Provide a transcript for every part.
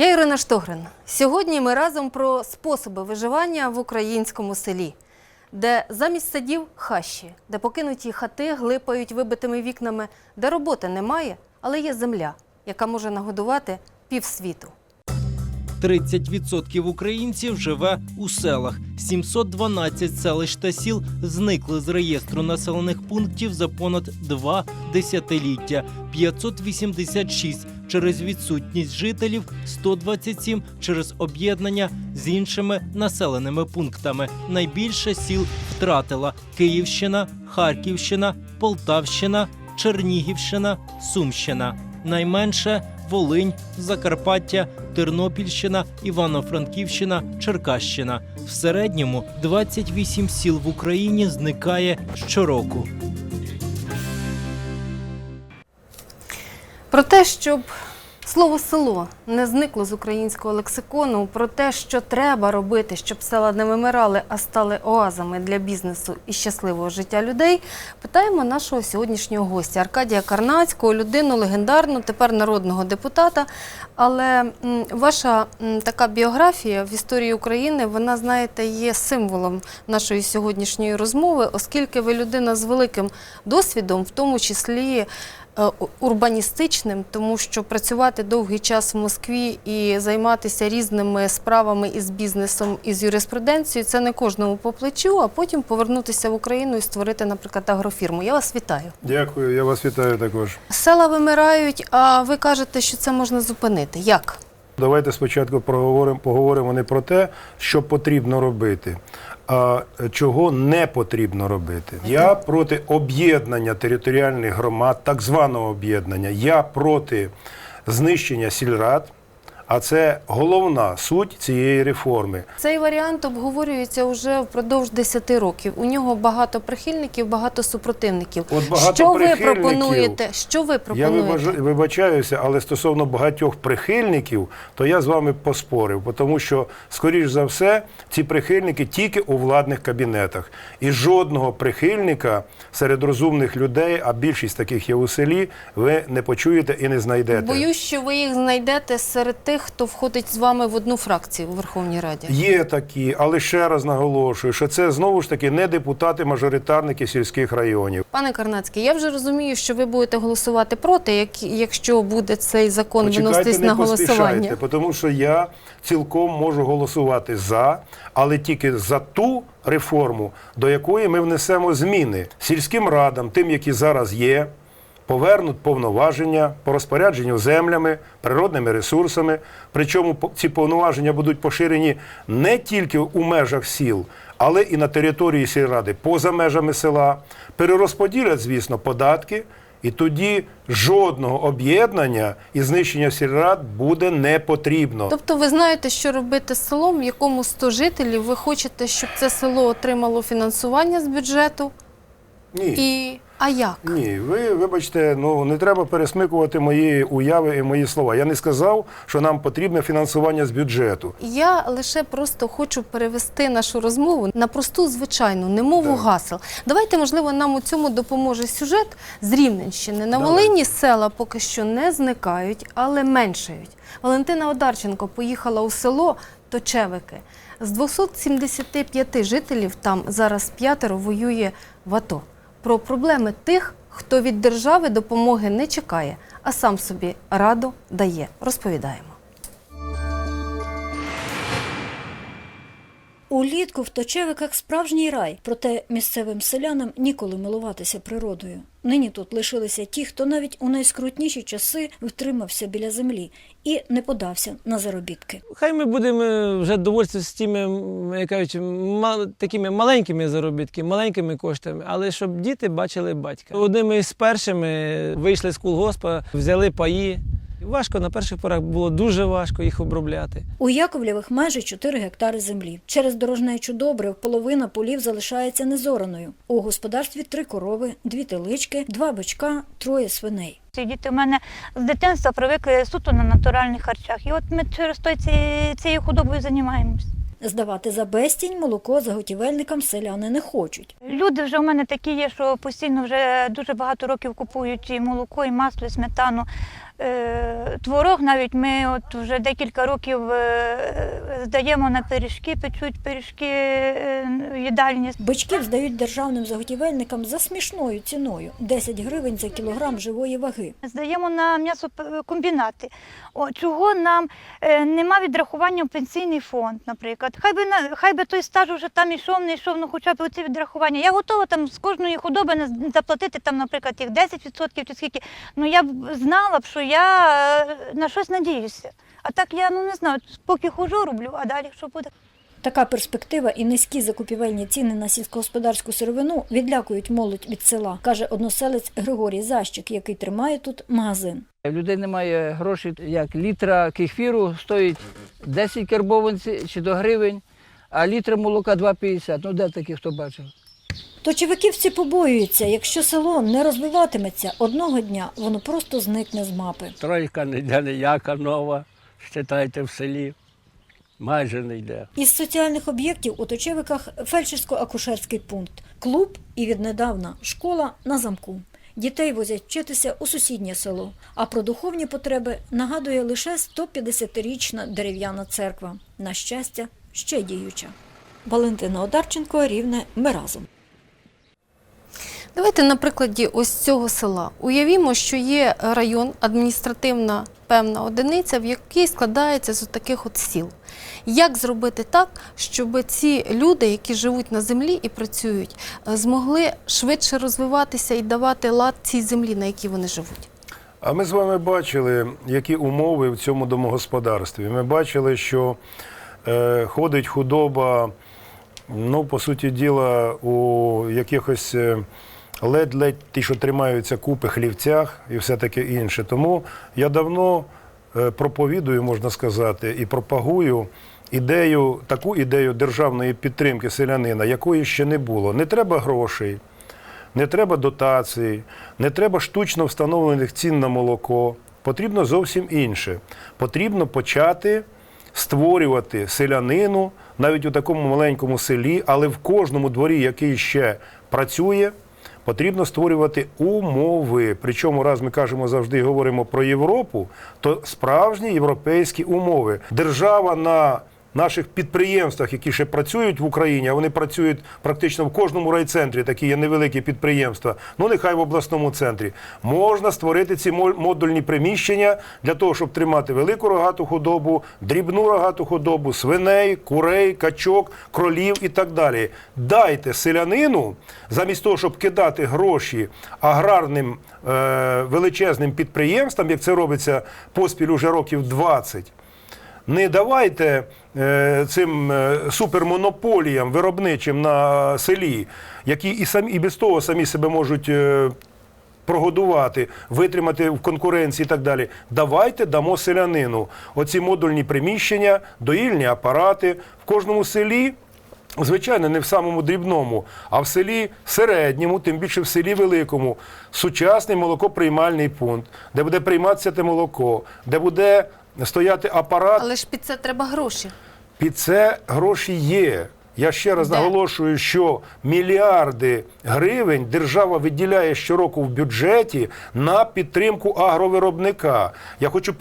Я Ірина Штогрин. Сьогодні ми разом про способи виживання в українському селі, де замість садів хащі, де покинуті хати глипають вибитими вікнами, де роботи немає, але є земля, яка може нагодувати півсвіту. 30% українців живе у селах. 712 селищ та сіл зникли з реєстру населених пунктів за понад два десятиліття. 586 через відсутність жителів, 127 через об'єднання з іншими населеними пунктами. Найбільше сіл втратила Київщина, Харківщина, Полтавщина, Чернігівщина, Сумщина. Найменше Волинь, Закарпаття, Тернопільщина, Івано-Франківщина, Черкащина. В середньому 28 сіл в Україні зникає щороку. Про те, щоб слово село не зникло з українського лексикону, про те, що треба робити, щоб села не вимирали, а стали оазами для бізнесу і щасливого життя людей, питаємо нашого сьогоднішнього гостя Аркадія Карнацького, людину легендарну, тепер народного депутата. Але ваша така біографія в історії України, вона, знаєте, є символом нашої сьогоднішньої розмови, оскільки ви людина з великим досвідом, в тому числі урбаністичним, тому що працювати довгий час в Москві і займатися різними справами із бізнесом і з юриспруденцією це не кожному по плечу, а потім повернутися в Україну і створити, наприклад, агрофірму. Я вас вітаю. Дякую, я вас вітаю також. Села вимирають, а ви кажете, що це можна зупинити. Як? Давайте спочатку проговоримо, поговоримо не про те, що потрібно робити, а чого не потрібно робити. Я проти об'єднання територіальних громад, так званого об'єднання. Я проти знищення сільрад, а це головна суть цієї реформи. Цей варіант обговорюється вже впродовж 10 років. У нього багато прихильників, багато супротивників. От багато що ви пропонуєте? Що ви пропонуєте? вибаж- вибачаюся, але стосовно багатьох прихильників, то я з вами поспорив, тому що, скоріш за все, ці прихильники тільки у владних кабінетах. І жодного прихильника серед розумних людей, а більшість таких є у селі, ви не почуєте і не знайдете. Боюсь, що ви їх знайдете серед тих, хто входить з вами в одну фракцію у Верховній Раді. Є такі, але ще раз наголошую, що це знову ж таки не депутати-мажоритарники сільських районів. Пане Карнацький, я вже розумію, що ви будете голосувати проти, як, якщо буде цей закон Почекайте, виноситись не на голосування. тому що я цілком можу голосувати за, але тільки за ту реформу, до якої ми внесемо зміни сільським радам, тим, які зараз є. Повернуть повноваження по розпорядженню землями, природними ресурсами. Причому ці повноваження будуть поширені не тільки у межах сіл, але і на території сільради поза межами села. Перерозподілять, звісно, податки, і тоді жодного об'єднання і знищення сільрад буде не потрібно. Тобто ви знаєте, що робити з селом, в якому 100 жителів, ви хочете, щоб це село отримало фінансування з бюджету? Ні. І... А як? Ні, ви вибачте, ну не треба пересмикувати мої уяви і мої слова. Я не сказав, що нам потрібне фінансування з бюджету. Я лише просто хочу перевести нашу розмову на просту звичайну немову гасел. Давайте, можливо, нам у цьому допоможе сюжет з Рівненщини. На Давай. Волині села поки що не зникають, але меншають. Валентина Одарченко поїхала у село Точевики. З 275 жителів там зараз п'ятеро воює в АТО. Про проблеми тих, хто від держави допомоги не чекає, а сам собі раду дає. Розповідаємо. Улітку в Точевиках справжній рай, проте місцевим селянам ніколи милуватися природою. Нині тут лишилися ті, хто навіть у найскрутніші часи втримався біля землі і не подався на заробітки. Хай ми будемо вже довольствуватися з тими, кажуть, мал- такими маленькими заробітками, маленькими коштами, але щоб діти бачили батька. Одними із першими вийшли з колгоспа, взяли паї. Важко на перших порах було дуже важко їх обробляти. У Яковлєвих майже 4 гектари землі. Через дорожнечу добрив половина полів залишається незораною. У господарстві три корови, дві телички, два бичка, троє свиней. Ці діти в мене з дитинства привикли суто на натуральних харчах. І от ми через той цією худобою займаємось. Здавати за безцінь молоко заготівельникам селяни не хочуть. Люди вже у мене такі є, що постійно вже дуже багато років купують і молоко, і масло, і сметану. Е, Творог навіть ми от вже декілька років е, здаємо на пиріжки, печуть пиріжки е, в їдальні. Бичків здають державним заготівельникам за смішною ціною 10 гривень за кілограм живої ваги. Здаємо на м'ясокомбінати. Чого нам е, нема відрахування в пенсійний фонд, наприклад. Хай би, на, хай би той стаж вже там ішов, не йшов, ну хоча б оці відрахування. Я готова там з кожної худоби заплатити, там, наприклад, їх 10% чи скільки. Ну я б знала б, що я е, на щось надіюся. А так я ну не знаю, поки хожу, роблю, а далі що буде. Така перспектива і низькі закупівельні ціни на сільськогосподарську сировину відлякують молодь від села, каже односелець Григорій Защик, який тримає тут магазин. В людей немає грошей, як літра кефіру стоїть 10 карбованців чи до гривень, а літра молока 2,50. Ну де такі, хто бачив? Точовиківці побоюються, якщо село не розвиватиметься, одного дня воно просто зникне з мапи. Тройка не йде ніяка нова, считайте в селі. Майже не йде. Із соціальних об'єктів у Точевиках фельдшерсько-акушерський пункт, клуб і віднедавна школа на замку. Дітей возять вчитися у сусіднє село, а про духовні потреби нагадує лише 150-річна дерев'яна церква. На щастя, ще діюча. Валентина Одарченко, Рівне, ми разом. Давайте на прикладі ось цього села. Уявімо, що є район, адміністративна певна одиниця, в якій складається з таких от сіл. Як зробити так, щоб ці люди, які живуть на землі і працюють, е, змогли швидше розвиватися і давати лад цій землі, на якій вони живуть? А ми з вами бачили, які умови в цьому домогосподарстві. Ми бачили, що е, ходить худоба, ну, по суті діла, у якихось е, ледь-ледь ті, що тримаються купи хлівцях і все таке інше. Тому я давно е, проповідую, можна сказати, і пропагую ідею, таку ідею державної підтримки селянина, якої ще не було. Не треба грошей. Не треба дотацій, не треба штучно встановлених цін на молоко. Потрібно зовсім інше. Потрібно почати створювати селянину навіть у такому маленькому селі, але в кожному дворі, який ще працює, потрібно створювати умови. Причому, раз ми кажемо завжди говоримо про Європу, то справжні європейські умови. Держава на наших підприємствах, які ще працюють в Україні, а вони працюють практично в кожному райцентрі, такі є невеликі підприємства, ну нехай в обласному центрі, можна створити ці мо- модульні приміщення для того, щоб тримати велику рогату худобу, дрібну рогату худобу, свиней, курей, качок, кролів і так далі. Дайте селянину, замість того, щоб кидати гроші аграрним е, величезним підприємствам, як це робиться поспіль уже років 20, не давайте цим е, супермонополіям виробничим на селі, які і самі і без того самі себе можуть. е, Прогодувати, витримати в конкуренції і так далі. Давайте дамо селянину оці модульні приміщення, доїльні апарати в кожному селі. Звичайно, не в самому дрібному, а в селі середньому, тим більше в селі великому, сучасний молокоприймальний пункт, де буде прийматися те молоко, де буде стояти апарат. Але ж під це треба гроші. Під це гроші є. Я ще раз Де? наголошую, що мільярди гривень держава виділяє щороку в бюджеті на підтримку агровиробника. Я хочу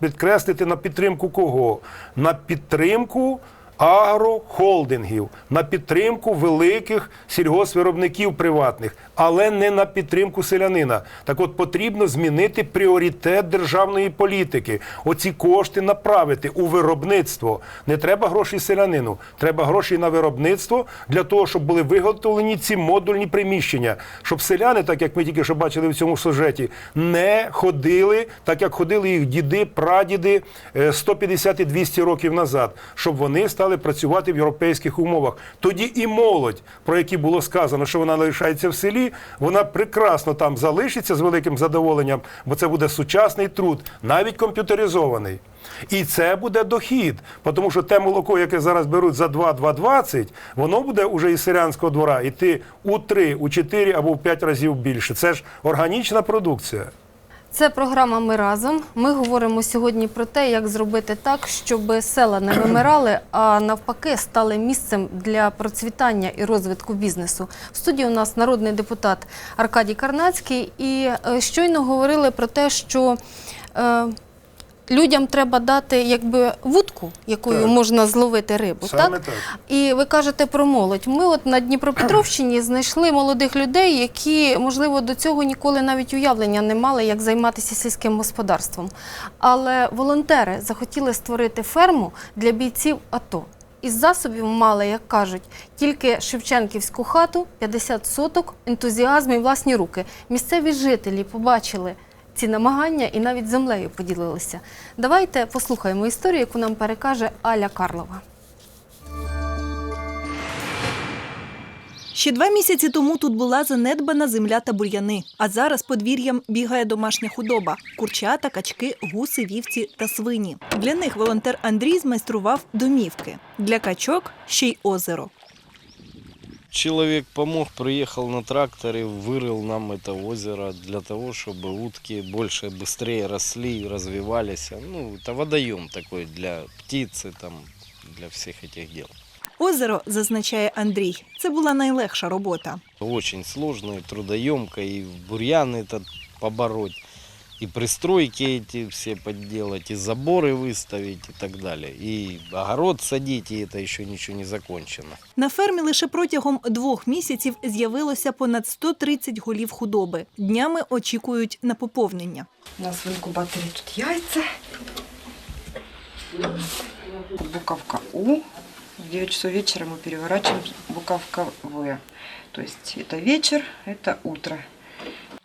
підкреслити на підтримку кого? На підтримку агрохолдингів, на підтримку великих сільгоспвиробників приватних, але не на підтримку селянина. Так от потрібно змінити пріоритет державної політики. Оці кошти направити у виробництво. Не треба грошей селянину, треба гроші на виробництво для того, щоб були виготовлені ці модульні приміщення, щоб селяни, так як ми тільки що бачили в цьому сюжеті, не ходили так, як ходили їх діди, прадіди е, 150 і 200 років назад, щоб вони стали працювати в європейських умовах. Тоді і молодь, про які було сказано, що вона лишається в селі, вона прекрасно там залишиться з великим задоволенням, бо це буде сучасний труд, навіть комп'ютеризований. І це буде дохід, тому що те молоко, яке зараз беруть за 2-2,20, воно буде уже із селянського двора йти у 3, у 4 або в 5 разів більше. Це ж органічна продукція. Це програма Ми разом. Ми говоримо сьогодні про те, як зробити так, щоб села не вимирали, а навпаки стали місцем для процвітання і розвитку бізнесу. В студії у нас народний депутат Аркадій Карнацький. І е, щойно говорили про те, що е, людям треба дати якби вудку, якою Так. можна зловити рибу. Саме так? так. І ви кажете про молодь. Ми от на Дніпропетровщині знайшли молодих людей, які, можливо, до цього ніколи навіть уявлення не мали, як займатися сільським господарством. Але волонтери захотіли створити ферму для бійців АТО. Із засобів мали, як кажуть, тільки Шевченківську хату, 50 соток, ентузіазм і власні руки. Місцеві жителі побачили ці намагання і навіть землею поділилися. Давайте послухаємо історію, яку нам перекаже Аля Карлова. Ще два місяці тому тут була занедбана земля та бур'яни. А зараз подвір'ям бігає домашня худоба: курчата, качки, гуси, вівці та свині. Для них волонтер Андрій змайстрував домівки. Для качок ще й озеро. Человек помог, приехал на тракторе, вырыл нам это озеро для того, чтобы утки больше, быстрее росли, развивались. Ну, это водоем такой для птицы, там, для всех этих дел. Озеро, зазначає Андрій, це була найлегша робота. Очень сложно и трудоемко, и бурьян этот побороть, и пристройки эти все подделать, и заборы выставить и так далее. И огород садить, и это еще ничего не закончено. На фермі лише протягом двох місяців з'явилося понад 130 голів худоби. Днями очікують на поповнення. У нас в инкубаторе тут яйца. Буковка У. В 9 часов вечера мы переворачиваем буковка В. То есть это вечер, это утро.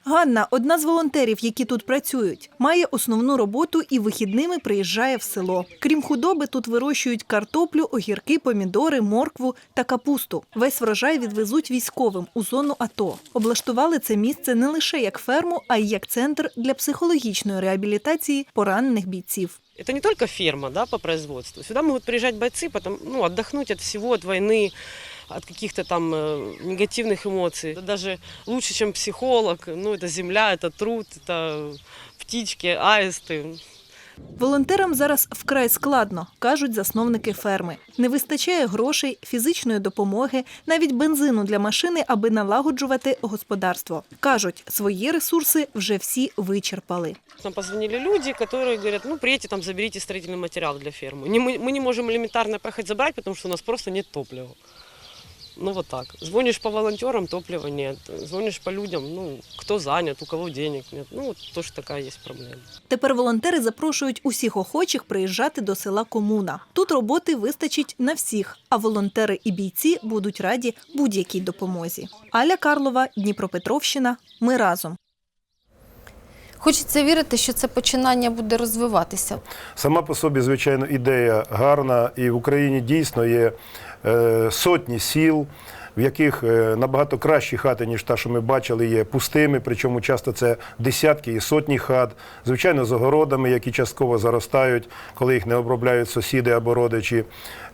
Ганна одна з волонтерів, які тут працюють, має основну роботу і вихідними приїжджає в село. Крім худоби, тут вирощують картоплю, огірки, помідори, моркву та капусту. Весь врожай відвезуть військовим у зону АТО. Облаштували це місце не лише як ферму, а й як центр для психологічної реабілітації поранених бійців. Это не только ферма да, по производству. Сюда могут приезжать бойцы, потом, ну, отдохнуть от всего, от войны, от каких-то там э, негативных эмоций. Это даже лучше, чем психолог. Ну, это земля, это труд, это птички, аисты. Волонтерам зараз вкрай складно, кажуть засновники ферми. Не вистачає грошей, фізичної допомоги, навіть бензину для машини, аби налагоджувати господарство. Кажуть, свої ресурси вже всі вичерпали. Нам позвонили люди, которые говорят, ну, приедьте там, заберите строительный материал для фермы. Не, мы, мы не можем элементарно поехать забрать, потому что у нас просто нет топлива. Ну, вот так. Звонишь по волонтерам, топлива нет. Звонишь по людям, ну, кто занят, у кого денег нет. Ну, вот тоже такая есть проблема. Тепер волонтери запрошують усіх охочих приїжджати до села Комуна. Тут роботи вистачить на всіх, а волонтери і бійці будуть раді будь-якій допомозі. Аля Карлова, Дніпропетровщина. Ми разом. Хочеться вірити, що це починання буде розвиватися. Сама по собі, звичайно, ідея гарна, і в Україні дійсно є сотні сіл, в яких е, набагато кращі хати, ніж та, що ми бачили, є пустими, причому часто це десятки і сотні хат, звичайно, з огородами, які частково заростають, коли їх не обробляють сусіди або родичі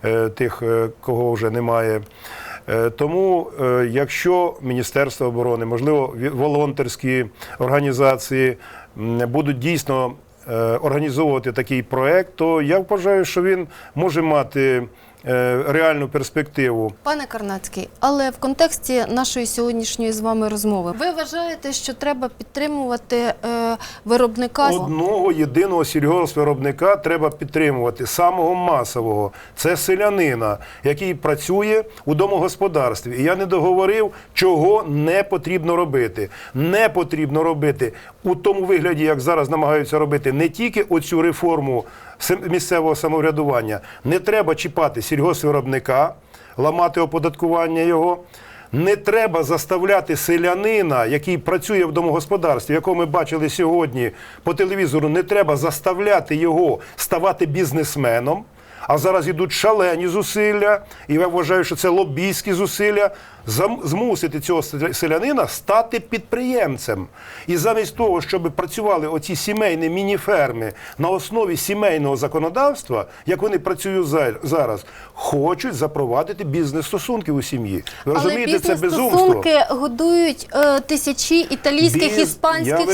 е, тих, е, кого вже немає. Е, Тому, е, якщо Міністерство оборони, можливо, волонтерські організації будуть дійсно е, організовувати такий проект, то я вважаю, що він може мати е, реальну перспективу. Пане Карнацький, але в контексті нашої сьогоднішньої з вами розмови, ви вважаєте, що треба підтримувати е, виробника? Одного єдиного сільгоспвиробника треба підтримувати, самого масового. Це селянина, який працює у домогосподарстві. І я не договорив, чого не потрібно робити. Не потрібно робити у тому вигляді, як зараз намагаються робити не тільки оцю реформу місцевого самоврядування. Не треба чіпати сільгоспвиробника, ламати оподаткування його. Не треба заставляти селянина, який працює в домогосподарстві, якого ми бачили сьогодні по телевізору, не треба заставляти його ставати бізнесменом. А зараз йдуть шалені зусилля, і я вважаю, що це лобійські зусилля змусити цього селянина стати підприємцем. І замість того, щоб працювали оці сімейні мініферми на основі сімейного законодавства, як вони працюють зараз, хочуть запровадити бізнес-стосунки у сім'ї. Ви Але це безумство. бізнес-стосунки годують е, тисячі італійських Біз- іспанських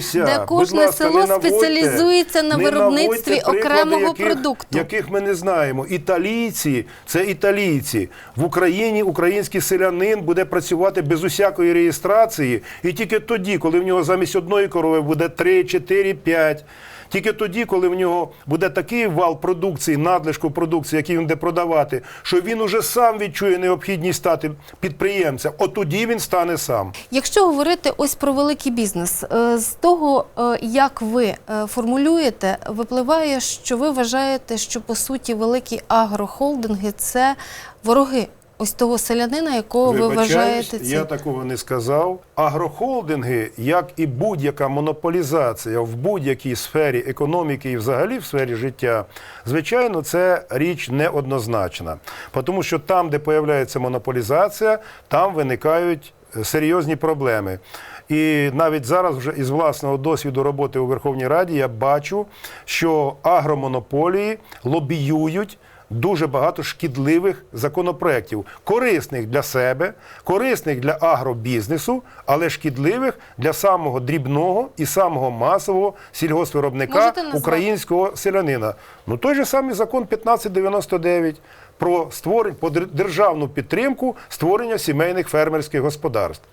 сіл, де кожне ласка, село наводьте- спеціалізується на виробництві наводьте приклади окремого продукту. Яких яких ми не знаємо. Італійці це італійці. В Україні український селянин буде працювати без усякої реєстрації, і тільки тоді, коли в нього замість одної корови буде 3, 4, 5. Тільки тоді, коли в нього буде такий вал продукції, надлишку продукції, який він буде продавати, що він уже сам відчує необхідність стати підприємцем. От тоді він стане сам. Якщо говорити ось про великий бізнес, е, з того, е, як ви е, формулюєте, випливає, що ви вважаєте, що по суті великі агрохолдинги це вороги ось того селянина, якого ви вважаєте я такого не сказав. Агрохолдинги, як і будь-яка монополізація в будь-якій сфері економіки і взагалі в сфері життя, звичайно, це річ неоднозначна. Тому що там, де появляється монополізація, там виникають е, серйозні проблеми. І навіть зараз, вже із власного досвіду роботи у Верховній Раді, я бачу, що агромонополії лобіюють дуже багато шкідливих законопроєктів, корисних для себе, корисних для агробізнесу, але шкідливих для самого дрібного і самого масового сільгоспвиробника українського селянина. Ну той же самий закон 1599 про створення дер- державну підтримку створення сімейних фермерських господарств.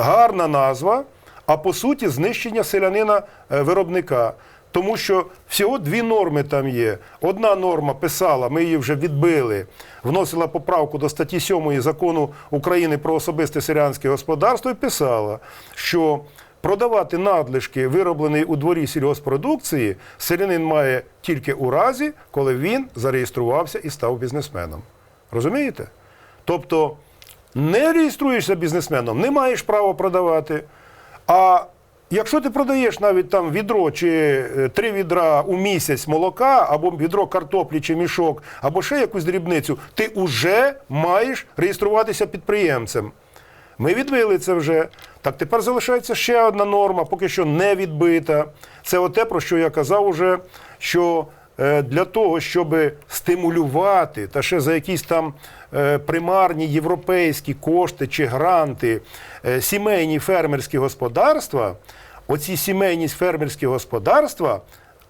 Гарна назва, а по суті знищення селянина е. Тому що всього дві норми там є. Одна норма писала, ми її вже відбили, вносила поправку до статті 7 закону України про особисте селянське господарство і писала, що продавати надлишки, вироблені у дворі сільгоспродукції, селянин має тільки у разі, коли він зареєструвався і став бізнесменом. Розумієте? Тобто не реєструєшся бізнесменом, не маєш права продавати. А якщо ти продаєш навіть там відро чи е, три відра у місяць молока, або відро картоплі чи мішок, або ще якусь дрібницю, ти вже маєш реєструватися підприємцем. Ми відбили це вже. Так тепер залишається ще одна норма, поки що не відбита. Це оте, про що я казав уже, що для того, щоб стимулювати та ще за якісь там е, примарні європейські кошти чи гранти е, сімейні фермерські господарства, оці сімейні фермерські господарства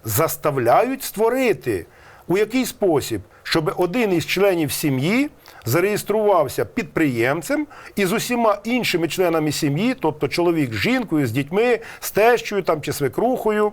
заставляють створити у який спосіб, щоб один із членів сім'ї зареєструвався підприємцем і з усіма іншими членами сім'ї, тобто чоловік з жінкою, з дітьми, з тещою там, чи свекрухою,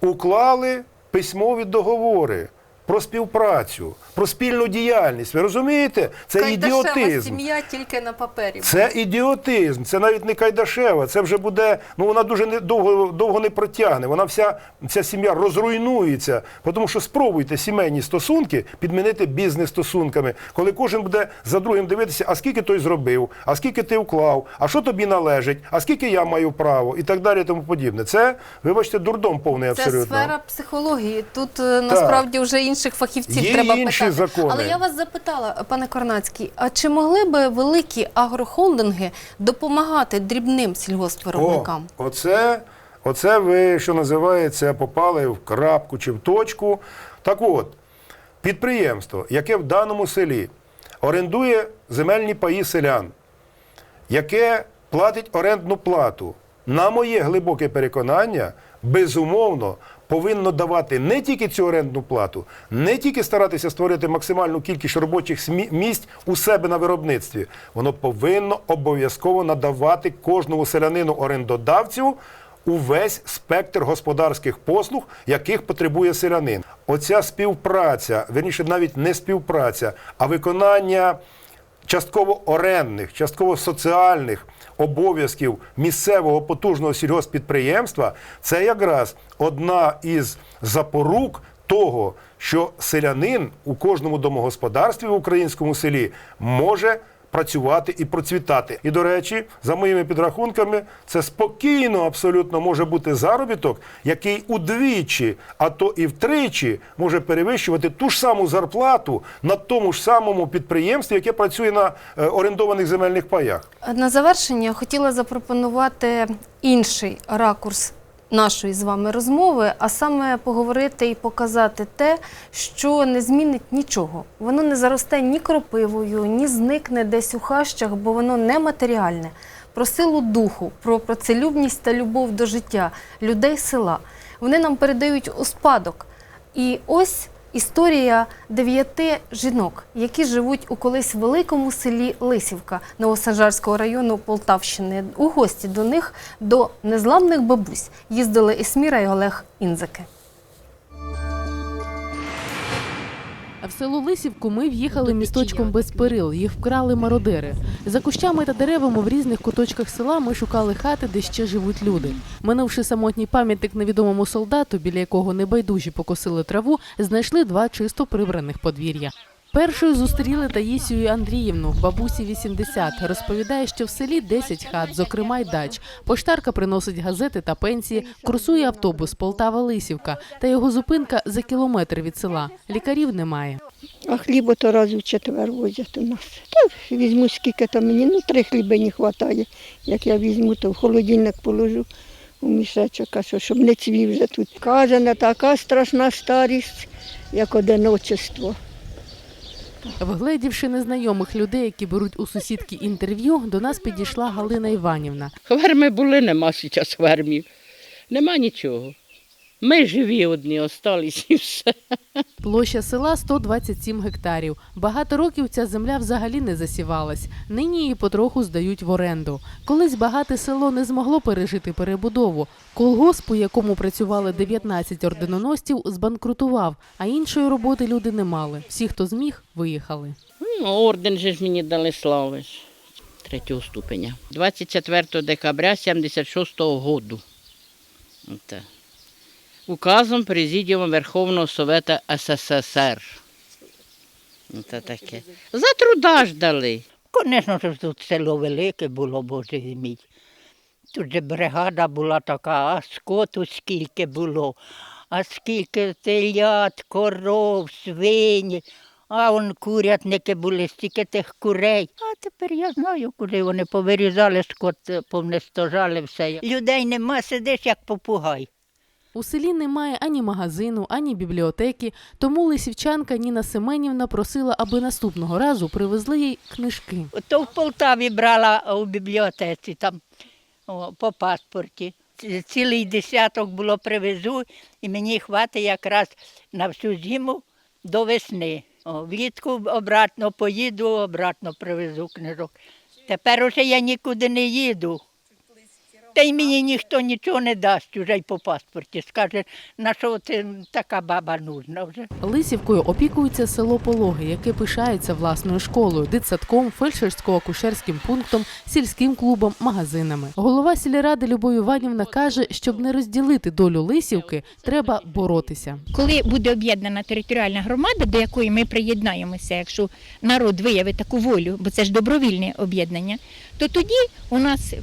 уклали письмові договори про співпрацю, про спільну діяльність. Ви розумієте? Це Кайдашева ідіотизм. сім'я тільки на папері. Це ідіотизм, це навіть не Кайдашева. Це вже буде. Ну вона дуже не довго довго не протягне. Вона вся ця сім'я розруйнується. Тому що спробуйте сімейні стосунки підмінити бізнес-стосунками, коли кожен буде за другим дивитися, а скільки той зробив, а скільки ти вклав, а що тобі належить, а скільки я маю право, і так далі, і тому подібне. Це, вибачте, дурдом повний абсолютно. Це сфера психології. Тут е, насправді вже інших фахівців Є треба інші питати. закони. Але я вас запитала, пане Корнацький, а чи могли би великі агрохолдинги допомагати дрібним сільгоспвиробникам? О, оце, оце ви, що називається, попали в крапку чи в точку. Так от, підприємство, яке в даному селі орендує земельні паї селян, яке платить орендну плату, на моє глибоке переконання, безумовно, повинно давати не тільки цю орендну плату, не тільки старатися створити максимальну кількість робочих місць у себе на виробництві. Воно повинно обов'язково надавати кожному селянину орендодавцю увесь спектр господарських послуг, яких потребує селянин. Оця співпраця, верніше навіть не співпраця, а виконання частково орендних, частково соціальних обов'язків місцевого потужного сільгоспідприємства це якраз одна із запорук того, що селянин у кожному домогосподарстві в українському селі може працювати і процвітати. І, до речі, за моїми підрахунками, це спокійно абсолютно може бути заробіток, який удвічі, а то і втричі може перевищувати ту ж саму зарплату на тому ж самому підприємстві, яке працює на е, орендованих земельних паях. На завершення хотіла запропонувати інший ракурс нашої з вами розмови, а саме поговорити і показати те, що не змінить нічого. Воно не заросте ні кропивою, ні зникне десь у хащах, бо воно нематеріальне. Про силу духу, про працелюбність та любов до життя людей села. Вони нам передають у спадок. І ось Історія дев'яти жінок, які живуть у колись великому селі Лисівка Новосанжарського району Полтавщини. У гості до них до незламних бабусь їздили Есміра і Олег Інзики. В село Лисівку ми в'їхали місточком без перил. Їх вкрали мародери. За кущами та деревами в різних куточках села ми шукали хати, де ще живуть люди. Минувши самотній пам'ятник невідомому солдату, біля якого небайдужі покосили траву, знайшли два чисто прибраних подвір'я. Першою зустріли Таїсію Андріївну, бабусі 80. Розповідає, що в селі 10 хат, зокрема й дач. Поштарка приносить газети та пенсії, курсує автобус Полтава-Лисівка, та його зупинка за кілометр від села. Лікарів немає. А хлібу то раз в четвер возять у нас. Та візьму скільки там мені, ну три хліби не вистачає. Як я візьму, то в холодильник положу у мішечок, що, щоб не цвів вже тут. Каже, не така страшна старість, як одиночество. Вгледівши незнайомих людей, які беруть у сусідки інтерв'ю, до нас підійшла Галина Іванівна. Хверми були, нема зараз хвермів. Нема нічого. Ми живі одні, остались і все. Площа села 127 гектарів. Багато років ця земля взагалі не засівалась. Нині її потроху здають в оренду. Колись багате село не змогло пережити перебудову. Колгосп, у якому працювали 19 орденоносців, збанкрутував, а іншої роботи люди не мали. Всі, хто зміг, виїхали. Ну, орден же ж мені дали слави третього ступеня. 24 декабря 76-го году. Указом Президіуму Верховного Совета СССР. Оте таке. За труда ж дали. Звісно, тут село велике було, Боже мій. Тут же бригада була така, а скоту скільки було, а скільки телят, коров, свині, а он курятники були, стільки тих курей. А тепер я знаю, куди вони повирізали скот, повнестожали все. Людей нема, сидиш як попугай. У селі немає ані магазину, ані бібліотеки, тому лисівчанка Ніна Семенівна просила, аби наступного разу привезли їй книжки. То в Полтаві брала у бібліотеці там по паспорті. Цілий десяток було привезу, і мені хватить якраз на всю зиму до весни. О, влітку обратно поїду, обратно привезу книжок. Тепер уже я нікуди не їду. Та й мені ніхто нічого не дасть уже й по паспорті. Скаже, на що це така баба нужна вже. Лисівкою опікується село Пологи, яке пишається власною школою, дитсадком, фельдшерсько-акушерським пунктом, сільським клубом, магазинами. Голова сільради Любов Іванівна каже, щоб не розділити долю Лисівки, треба боротися. Коли буде об'єднана територіальна громада, до якої ми приєднаємося, якщо народ виявить таку волю, бо це ж добровільне об'єднання, то тоді у нас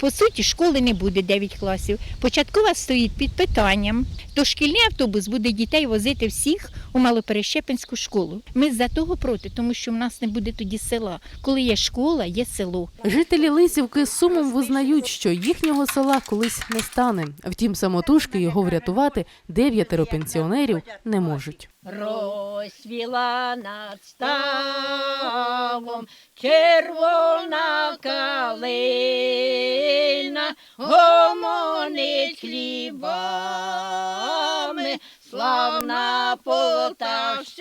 по суті школи не буде 9 класів. Початкова стоїть під питанням, то шкільний автобус буде дітей возити всіх у Малоперещепинську школу. Ми за того проти, тому що в нас не буде тоді села. Коли є школа, є село. Жителі Лисівки сумом визнають, що їхнього села колись не стане. Втім, самотужки його врятувати дев'ятеро пенсіонерів не можуть. Розсвіла над ставом червона калина, гомонить хлібами, славна Полтавщина.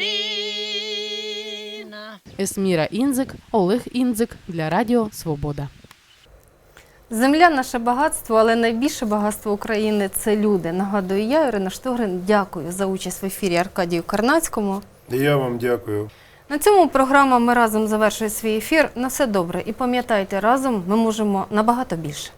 Есміра Інзик, Олег Інзик для Радіо Свобода. Земля наше багатство, але найбільше багатство України це люди. Нагадую, я, Ірина Штогрин, дякую за участь в ефірі Аркадію Карнацькому. Я вам дякую. На цьому програма Ми разом завершує свій ефір. На все добре. І пам'ятайте, разом ми можемо набагато більше.